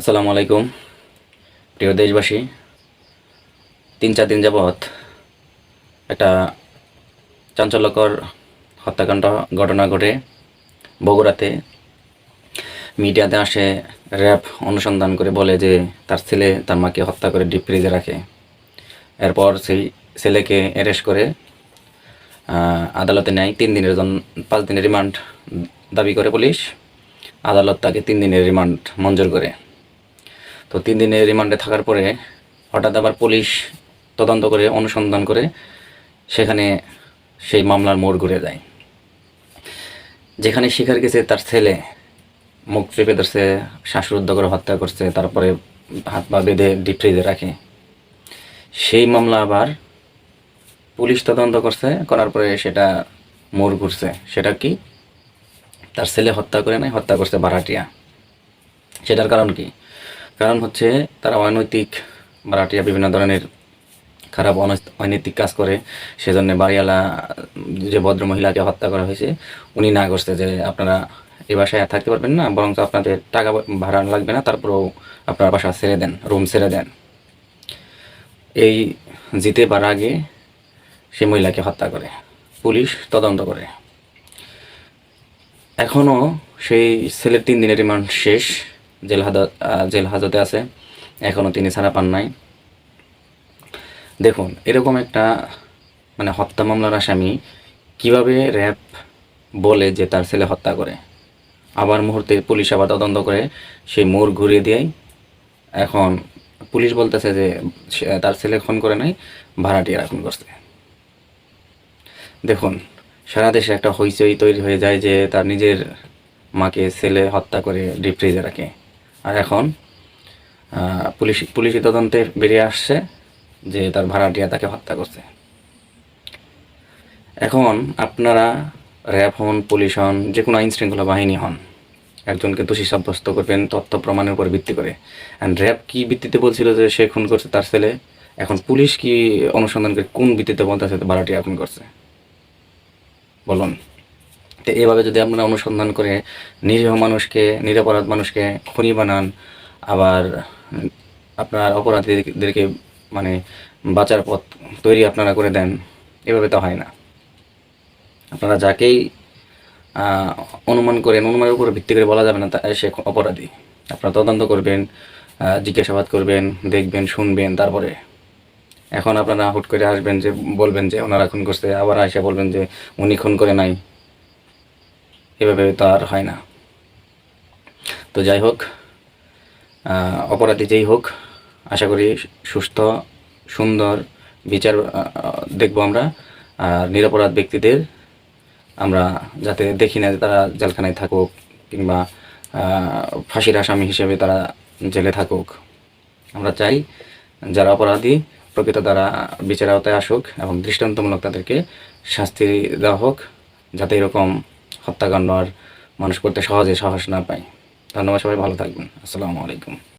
আসসালামু আলাইকুম। প্রিয় দেশবাসী, তিন চার দিন যাবৎ একটা চাঞ্চল্যকর হত্যাকাণ্ড ঘটনা ঘটে বগুড়াতে। মিডিয়াতে আসে র্যাব অনুসন্ধান করে বলে যে তার ছেলে তার মাকে হত্যা করে ডিপ ফ্রিজে রাখে। এরপর সেই ছেলেকে অ্যারেস্ট করে আদালতে নেয়। তিন দিনের জন্য পাঁচ দিনের রিমান্ড দাবি করে পুলিশ। আদালত তাকে তিন দিনের রিমান্ড মঞ্জুর করে। তো তিন দিনের রিমান্ডে থাকার পরে হঠাৎ আবার পুলিশ তদন্ত করে, অনুসন্ধান করে সেখানে সেই মামলার মোড় ঘুরে যায়। যেখানে শিকার গেছে তার ছেলে, মুখ চেপে ধরছে শ্বাসরুদ্ধ করে হত্যা করছে, তারপরে হাত পা বেঁধে ডিপ ফ্রিজে রাখে। সেই মামলা আবার পুলিশ তদন্ত করছে, করার পরে সেটা মোড় ঘুরছে। সেটা কি? তার ছেলে হত্যা করে নাই, হত্যা করছে বারাটিয়া। সেটার কারণ কি? কারণ হচ্ছে তারা অনৈতিক বারাটিয়া বিভিন্ন ধরনের খারাপ অনৈত- অনৈতিক কাজ করে। সেজন্য বাড়িওয়ালা যে ভদ্র মহিলাকে হত্যা করা হয়েছে, উনি না করছে যে আপনারা এই বাসায় থাকতে পারবেন না বরং আপনাদের টাকা ভাড়া লাগবে না, তারপরেও আপনার বাসা ছেড়ে দেন, রুম ছেড়ে দেন। এই জিতে বার আগে সে মহিলাকে হত্যা করে, পুলিশ তদন্ত করে। এখনও সেই ছেলের তিন দিনের রিমান্ড শেষ। জেল হাজত জেল হাজতে আছে। এখনও তিনি ছাড়া পান নাই। দেখুন, এরকম একটা মানে হত্যা মামলার আসামি কীভাবে র্যাব বলে যে তার ছেলে হত্যা করে? আবার মুহূর্তে পুলিশ আবার তদন্ত করে সেই মোড় ঘুরিয়ে দেয় এখন পুলিশ বলতেছে যে তার ছেলে খুন করে নাই, ভাড়াটিয়া খুন করছে। দেখুন, সারা দেশে একটা হইচই তৈরি হয়ে যায় যে তার নিজের মাকে ছেলে হত্যা করে ডিপ ফ্রিজে রাখে। আর এখন পুলিশ, পুলিশি তদন্তে বেরিয়ে আসছে যে তার ভাড়াটিয়া তাকে হত্যা করছে। এখন আপনারা র্যাব হন, পুলিশ হন, যে কোনো আইন শৃঙ্খলা বাহিনী হন, একজনকে দোষী সাব্যস্ত করবেন, তথ্য প্রমাণের উপর ভিত্তি করে। অ্যান্ড র্যাব কি ভিত্তিতে বলছিল যে সে খুন করছে তার ছেলে? এখন পুলিশ কি অনুসন্ধান করে কোন ভিত্তিতে বলতেছে ভাড়াটিয়া খুন করছে? বলুন। তো এভাবে যদি আপনারা অনুসন্ধান করে নিরীহ মানুষকে, নিরপরাধ মানুষকে খুনি বানান, আবার আপনার অপরাধীদেরকে মানে বাঁচার পথ তৈরি আপনারা করে দেন, এভাবে তো হয় না। আপনারা যাকেই অনুমান করেন, অনুমানের উপর ভিত্তি করে বলা যাবে না সে অপরাধী। আপনারা তদন্ত করবেন জিজ্ঞাসাবাদ করবেন, দেখবেন, শুনবেন, তারপরে। এখন আপনারা হুট করে আসবেন যে, বলবেন যে, ওনারা খুন করছে, আবার এসে বলবেন যে, উনি খুন করে নাই। এভাবে তো আর হয় না। তো যাই হোক অপরাধী যেই হোক, আশা করি সুস্থ, সুন্দর বিচার দেখব আমরা। আর নিরপরাধ ব্যক্তিদের আমরা যাতে দেখি না তারা জেলখানায় থাকুক কিংবা ফাঁসির আসামি হিসেবে তারা জেলে থাকুক। আমরা চাই যারা অপরাধী প্রকৃত দ্বারা বিচার আওতায় আসুক এবং দৃষ্টান্তমূলক তাদেরকে শাস্তি দেওয়া হোক, যাতে এরকম হত্যাকাণ্ড আর মানুষ করতে সহজে সাহস না পায়। ধন্যবাদ সবাই ভালো থাকবেন। আসসালামু আলাইকুম।